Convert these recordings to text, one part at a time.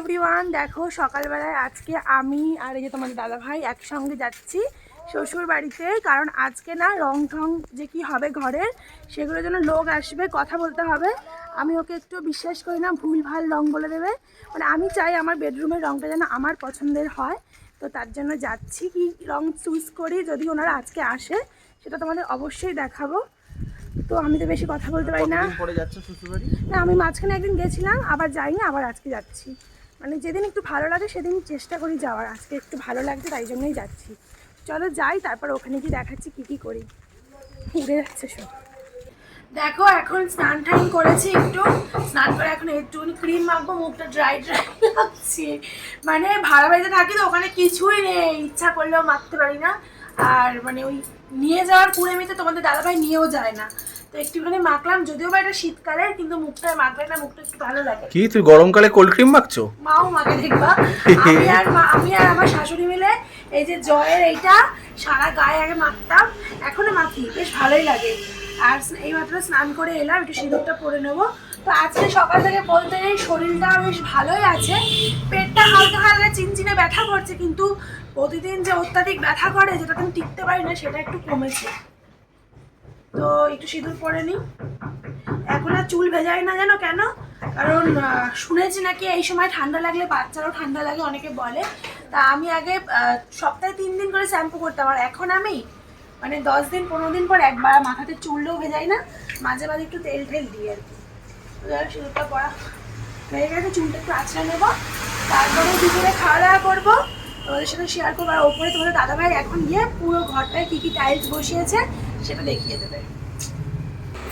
Everyone দেখো সকালবেলায় আজকে আমি আর এই যে তোমাদের দাদা ভাই একসঙ্গে যাচ্ছি শ্বশুর বাড়িতে কারণ আজকে না রং ঠং যে কি হবে ঘরের সেগুলোর জন্য লোক আসবে কথা বলতে হবে। আমি ওকে একটু বিশ্বাস করি না ভুল ভালো রং বলে দেবে। মানে আমি চাই আমার বেডরুমের রংটা যেন আমার পছন্দের হয়। তো তার জন্য যাচ্ছি কি রং চুজ করি যদি ওনারা আজকে আসে সেটা তোমাদের অবশ্যই দেখাবো। তো আমি তো বেশি কথা বলতে পারি না। না আমি মাঝখানে একদিন গেছিলাম আবার যাইনি আবার আজকে যাচ্ছি। মানে যেদিন একটু ভালো লাগে সেদিন চেষ্টা করি যাওয়ার। আজকে একটু ভালো লাগছে, তাই জন্যই যাচ্ছি। চলো যাই, তারপর ওখানে গিয়ে দেখাচ্ছি কী কী করি। উড়ে যাচ্ছে সব। দেখো, এখন স্নান টান করেছি একটু। স্নান করে এখন একটুখানি ক্রিম মাখবো, মুখটা ড্রাই ড্রাই লাগছে। মানে ভাড়া বাড়িতে থাকি তো, ওখানে কিছুই নেই। ইচ্ছা করলেও মাখতে পারি না। আর মানে ওই নিয়ে যাওয়ার কুড়েমিতে তোমাদের দাদাভাই নিয়েও যায় না। তো একটুখানি মাখলাম যদিও বা এটা শীতকালের কিন্তু মুখটা মাখলে না মুখটা একটু ভালো লাগে। কি তুই গরমকালে কোল্ড ক্রিম মাখছো? মাও মাকে দেখবা। আমি আর মা- আমি আর আমার শাশুড়ি মিলে এই যে জয়ের এইটা সারা গায়ে আগে মাখতাম এখনও মাখি বেশ ভালোই লাগে। আর স্ন- এইমাত্র স্নান করে এলাম একটু সিঁদুরটা পরে নেব। তো আজকে সকাল থেকে বলতে নেই শরীরটা বেশ ভালোই আছে। পেটটা হালকা হালকা চিনচিনে ব্যথা করছে কিন্তু প্রতিদিন যে অত্যাধিক ব্যথা করে যেটা আমি টিকতে পারি না সেটা একটু কমেছে। তো একটু সিঁদুর পরে নিই এখন আর চুল ভেজাই না জানো কেন? কারণ শুনেছি নাকি এই সময় ঠান্ডা লাগলে, বাচ্চারও ঠান্ডা লাগে, অনেকে বলে। তা আমি আগে সপ্তাহে তিন দিন করে শ্যাম্পু করতাম, আর এখন আমি মানে দশ দিন, পনেরো দিন পর একবার, মাথাতে চুলও ভেজাই না, মাঝে মাঝে একটু তেল টেল দিই আর কি। সিঁদুরটা পরা হয়ে গেছে, চুলটা একটু আছড়ে নেব, তারপরে দুপুরে খাওয়া দাওয়া করব। তোমাদের সাথে শেয়ার করব। আর ওপরে তোমাদের দাদাভাই এখন গিয়ে পুরো ঘরটায় কী কী টাইলস বসিয়েছে সেটা দেখিয়ে দেবে।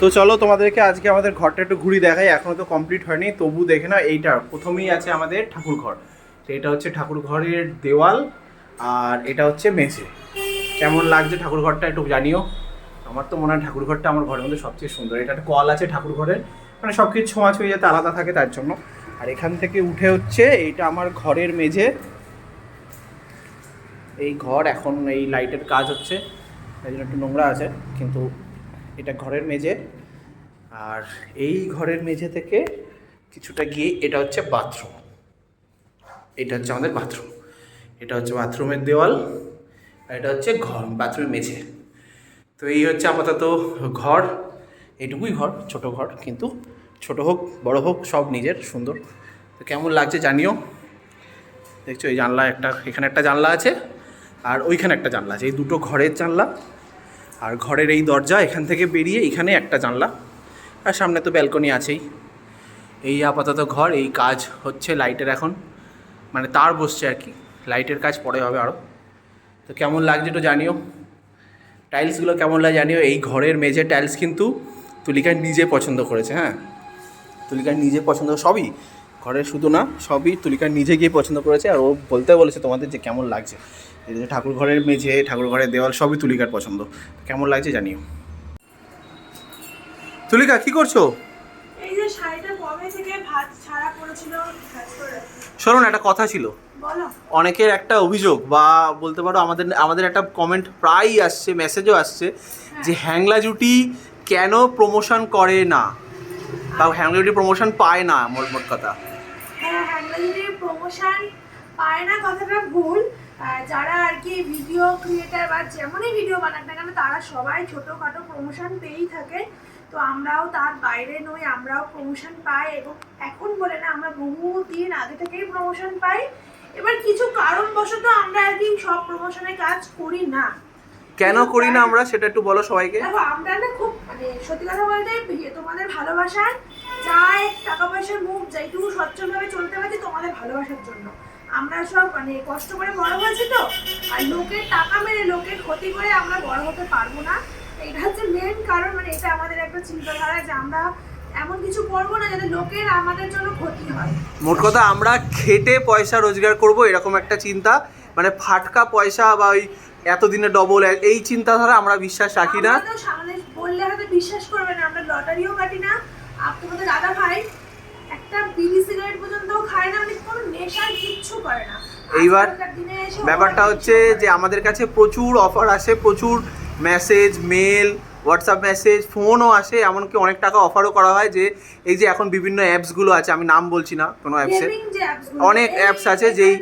তো চলো তোমাদেরকে আজকে আমাদের ঘরটা একটু ঘুরি দেখাই। এখনও তো কমপ্লিট হয়নি। তবু দেখে না এইটা প্রথমেই আছে আমাদের ঠাকুর ঘর। তো এটা হচ্ছে ঠাকুর ঘরের দেওয়াল আর এটা হচ্ছে মেঝে। কেমন লাগছে ঠাকুর ঘরটা একটু জানিও। আমার তো মনে হয় ঠাকুর ঘরটা আমার ঘরের মধ্যে সবচেয়ে সুন্দর। এটা একটা কল আছে ঠাকুর ঘরের। মানে সব কিছু ছোঁয়া ছুঁয়ে যাতে আলাদা থাকে তার জন্য। আর এখান থেকে উঠে হচ্ছে, এইটা আমার ঘরের মেঝে। এই ঘর এখন এই লাইটের কাজ হচ্ছে, এই জন্য একটু নোংরা আছে, কিন্তু এটা ঘরের মেঝে। আর এই ঘরের মেঝে থেকে কিছুটা গিয়ে এটা হচ্ছে বাথরুম। এটা হচ্ছে আমাদের বাথরুম। এটা হচ্ছে বাথরুমের দেওয়াল, আর এটা হচ্ছে ঘর, বাথরুমের মেঝে। তো এই হচ্ছে আপাতত ঘর। এইটুকুই ঘর, ছোট ঘর, কিন্তু ছোট হোক, বড় হোক, সব নিজের, সুন্দর। তো কেমন লাগছে জানিও। দেখছ, এই জানলা একটা, এখানে একটা জানলা আছে। আর ওইখানে একটা জানলা আছে। এই দুটো ঘরের জানলা আর ঘরের এই দরজা, এখান থেকে বেরিয়ে এখানে একটা জানলা আর সামনে তো ব্যালকনি আছেই। এই আপাতত ঘর, এই কাজ হচ্ছে লাইটের এখন। মানে তার বসছে আর কি। লাইটের কাজ পরে হবে আরও তো কেমন লাগছে একটু জানিও। টাইলসগুলো কেমন লাগে জানিও। এই ঘরের মেঝে টাইলস কিন্তু তুলিকা নিজে পছন্দ করেছে হ্যাঁ? তুলিকার নিজে পছন্দ, সবই ঘরের শুধু না সবই তুলিকা নিজে গিয়ে পছন্দ করেছে আর ও বলতে বলেছে তোমাদের যে কেমন লাগছে। এই যে ঠাকুর ঘরের মেঝে ঠাকুর ঘরের দেওয়াল সবই তুলিকার পছন্দ। কেমন লাগছে জানিও। তুলিকা কি করছ? এই যে শাড়িটা কবে থেকে ভাত ছাড়া পড়েছিল ভাঁজ করে রাখি। শোনো না একটা কথা ছিল। অনেকের একটা অভিযোগ বা বলতে পারো আমাদের আমাদের একটা কমেন্ট প্রায়ই আসছে মেসেজও আসছে যে হ্যাংলা জুটি কেন প্রমোশন করে না? বা হ্যাংলা জুটি প্রমোশন পায় না মোট মোট কথা। হ্যাঁ হ্যাংলাজুটির প্রমোশন পায় না কথাটা ভুল। যারা আর কি ভিডিও ক্রিয়েটার বা যেমনই ভিডিও বানাক না কেন তারা সবাই ছোটোখাটো প্রমোশন পেয়েই থাকে। তো আমরাও তার বাইরে নই আমরাও প্রমোশন পাই এবং এখন বলে না আমরা বহু দিন আগে থেকেই প্রমোশন পাই। এবার কিছু কারণবশত আমরা আর কি সব প্রমোশনের কাজ করি না। কেন করি না আমরা? সেটা একটু বলো সবাইকে। দেখো আমরা না খুব মানে সত্যি কথা বলতে তোমাদের ভালোবাসার যা এক টাকা পয়সার মুখ যেটুকু সচ্ছলভাবে চলতে পারছি তোমাদের ভালোবাসার জন্য। আমরা সব মানে কষ্ট করে বড় হয়েছি তো আর লোকের টাকা মেরে লোকের ক্ষতি করে আমরা বড় হতে পারব না। এটা হচ্ছে মেন কারণ মানে এটা আমাদের একটা চিন্তাধারা যে আমরা এমন কিছু করব না যাতে লোকের আমাদের জন্য ক্ষতি হয়। মোট কথা আমরা খেটে পয়সা রোজগার করব এরকম একটা চিন্তা। মানে ফাটকা পয়সা বা ওই এতদিনে ডবল এই চিন্তাধারা আমরা বিশ্বাস রাখি না। সামনে বললে হয়তো বিশ্বাস করবে না আমরা লটারিও কাটি না। আর তোমাদের দাদা ভাই একটা বিড়ি সিগারেট পর্যন্ত খায় না মানে কোনো নেশার কিচ্ছু করে না। এইবার ব্যাপারটা হচ্ছে যে আমাদের কাছে প্রচুর অফার আসে প্রচুর মেসেজ মেল হোয়াটসঅ্যাপ মেসেজ ফোনও আসে এমনকি অনেক টাকা অফারও করা হয় যে এই যে এখন বিভিন্ন অ্যাপসগুলো আছে আমি নাম বলছি না কোনো অ্যাপসের অনেক অ্যাপস আছে যেই-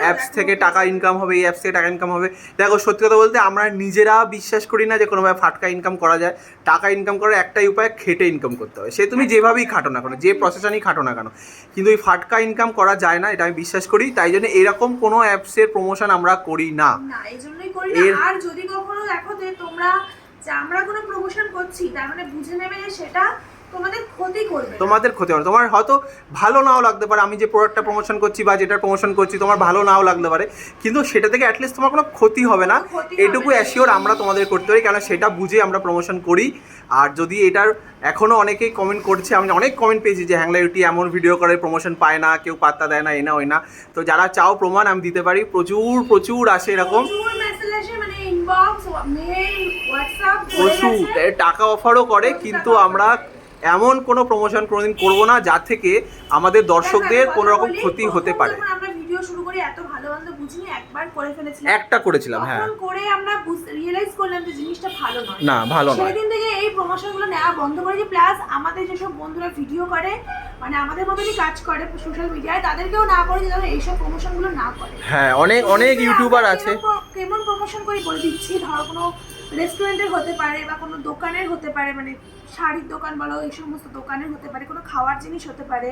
অ্যাপস থেকে টাকা ইনকাম হবে এই অ্যাপস থেকে টাকা ইনকাম হবে। দেখো সত্যি কথা বলতে আমরা নিজেরা বিশ্বাস করি না যে কোনোভাবে ফাটকা ইনকাম করা যায়। টাকা ইনকাম করার একটাই উপায় খেটে ইনকাম করতে হবে। সে তুমি যেভাবেই খাটো না কেন যে প্রসেশনই খাটো না কেন। কিন্তু এই ফাটকা ইনকাম করা যায় না এটা আমি বিশ্বাস করি। তাই জন্য এরকম কোনো অ্যাপসের প্রমোশন আমরা করি না। এই জন্যই করি এর- না আর যদি কখনো দেখো যে তোমরা যে আমরা কোনো প্রমোশন করছি তার মানে বুঝে নেবে যে সেটা তোমাদের ক্ষতি করবে। তোমাদের ক্ষতি হবে তোমার হয়তো ভালো নাও লাগতে পারে। আমি যে প্রোডাক্টটা প্রমোশন করছি বা যেটা প্রমোশন করছি তোমার ভালো নাও লাগতে পারে। কিন্তু সেটা থেকে অ্যাটলিস্ট তোমার কোনো ক্ষতি হবে না। এটুকু। অ্যাসিওর আমরা তোমাদের করতে পারি। কেন সেটা বুঝে আমরা প্রমোশন করি। আর যদি এটার এখনও অনেকেই কমেন্ট করছে আমি অনেক কমেন্ট পেয়েছি যে হ্যাংলা ইউটি এমন ভিডিও করে প্রমোশন পায় না কেউ পাত্তা দেয় না এ না ওই না। তো যারা চাও প্রমাণ আমি দিতে পারি। প্রচুর প্রচুর আসে এরকম। মেসেজ আসে মানে ইনবক্স মেল প্রচুর। টাকা অফারও করে কিন্তু আমরা এমন কোনো প্রমোশন কোনোদিন করব না যা থেকে আমাদের দর্শকদের কোনো রকম ক্ষতি হতে পারে। আমরা ভিডিও শুরু করি এত ভালো মন্দ বুঝিনি একবার করে ফেলেছিলাম। একটা করেছিলাম হ্যাঁ। করে আমরা রিয়েলাইজ করলাম যে জিনিসটা ভালো নয়। না ভালো নয়। সেদিন থেকে এই প্রমোশনগুলো নেওয়া বন্ধ করেছি প্লাস আমাদের যেসব বন্ধুরা ভিডিও করে মানে আমাদের মতনই কাজ করে সোশ্যাল মিডিয়ায় তাদেরকেও না করে যে তারা এইসব প্রমোশনগুলো না করে। হ্যাঁ অনেক অনেক ইউটিউবার আছে। কেমন প্রমোশন করি বলে দিচ্ছি ধরো কোনো রেস্টুরেন্টের হতে পারে বা কোনো দোকানের হতে পারে মানে শাড়ির দোকান বলো, এই সমস্ত দোকানের হতে পারে, কোনো খাওয়ার জিনিস হতে পারে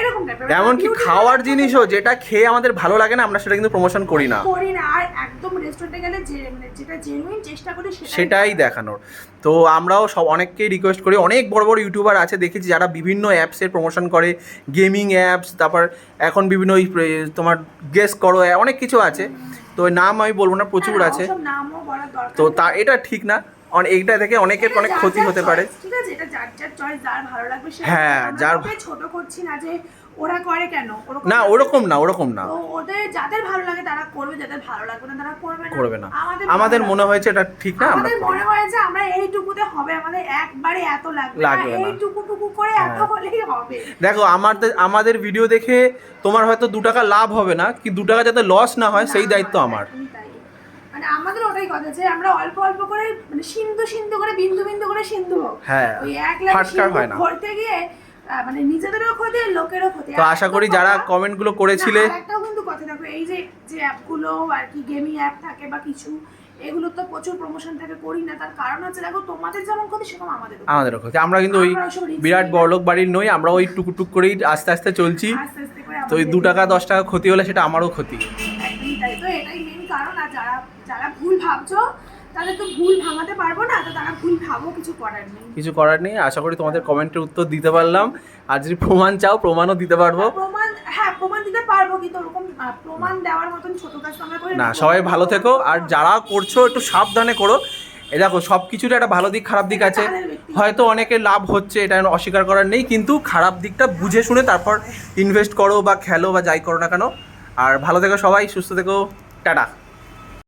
এরকম টাইপের এমনকি খাওয়ার জিনিসও যেটা খেয়ে আমাদের ভালো লাগে না আমরা সেটা কিন্তু প্রমোশন করি না। করি না। আর একদম রেস্টুরেন্টে গেলে যে মানে যেটা জেনুইন চেষ্টা করি সেটাই দেখানোর। তো আমরাও সব অনেককেই রিকোয়েস্ট করি। অনেক বড় বড় ইউটিউবার আছে দেখেছি যারা বিভিন্ন অ্যাপসের প্রমোশন করে। গেমিং অ্যাপস তারপর এখন বিভিন্ন ওই তোমার গেস করো অনেক কিছু আছে। তো নাম আমি বলব না প্রচুর হ্যাঁ, আছে। তো তা এটা ঠিক না। এইটা থেকে অনেকের অনেক ক্ষতি হতে পারে। ঠিক আছে? এটা যার যার চয়েস যার ভালো লাগবে সে হ্যাঁ, যার- ছোট করছি না যে ওরা করে কেন? না ওরকম না ওরকম না। ওদের যাদের ভালো লাগে তারা করবে যাদের ভালো লাগবে না তারা করবে না। করবে না। আমাদের মনে হয়েছে এটা ঠিক না? আমরা আমাদের মনে হয় যে আমরা এইটুকুতে হবে আমাদের একবারে এত লাগবে। হ্যাঁ। এইটুকু টুকু করে এত হলেই হবে। দেখো আমাদের আমাদের ভিডিও দেখে তোমার হয়তো দু টাকা লাভ হবে না কি দু টাকা যাতে লস না হয় সেই দায়িত্ব আমার। মানে আমাদের ওটাই কথা যে আমরা অল্প অল্প করে মানে সিন্ধু সিন্ধু করে বিন্দু বিন্দু করে সিন্ধু হোক। হ্যাঁ ওই এক লাখ ভরতে গিয়ে মানে নিজেদেরও ক্ষতি লোকেরও ক্ষতি। তো আশা করি যারা কথা- কমেন্টগুলো করেছিলে আরেকটাও কিন্তু কথা দেখো এই যে যে অ্যাপগুলো আর কি গেমিং অ্যাপ থাকে বা কিছু এগুলো তো প্রচুর প্রমোশন থাকে করি না। তার কারণ হচ্ছে দেখো তোমাদের যেমন ক্ষতি সেরকম আমাদের আমাদেরও ক্ষতি। আমরা কিন্তু ওই বিরাট। বড়লোক বাড়ির নই আমরা ওই টুকুটুক করেই আস্তে আস্তে চলছি। তো ওই দু টাকা দশ টাকা ক্ষতি হলে সেটা আমারও ক্ষতি। তো এটাই মেন কারণ আর যারা যারা ভুল ভাবছ তাদের তো ভুল ভাঙাতে পারব না তো তারা ভুল ভাবো কিছু করার নেই। কিছু করার নেই। আশা করি তোমাদের কমেন্টের উত্তর দিতে পারলাম। আর যদি প্রমাণ চাও প্রমাণও দিতে পারব। প্রমাণ হ্যাঁ প্রমাণ দিতে পারব কিন্তু ওরকম প্রমাণ দেওয়ার মতন ছোট কাজ আমরা করি না সবাই ভালো থেকো। আর যারা করছ একটু সাবধানে করো। এ দেখো সব কিছুর একটা ভালো দিক খারাপ দিক আছে। হয়তো অনেকের লাভ হচ্ছে এটা অস্বীকার করার নেই কিন্তু খারাপ দিকটা বুঝে শুনে তারপর ইনভেস্ট করো বা খেলো বা যাই করো না কেন। আর ভালো থেকো সবাই সুস্থ থেকো। টাটা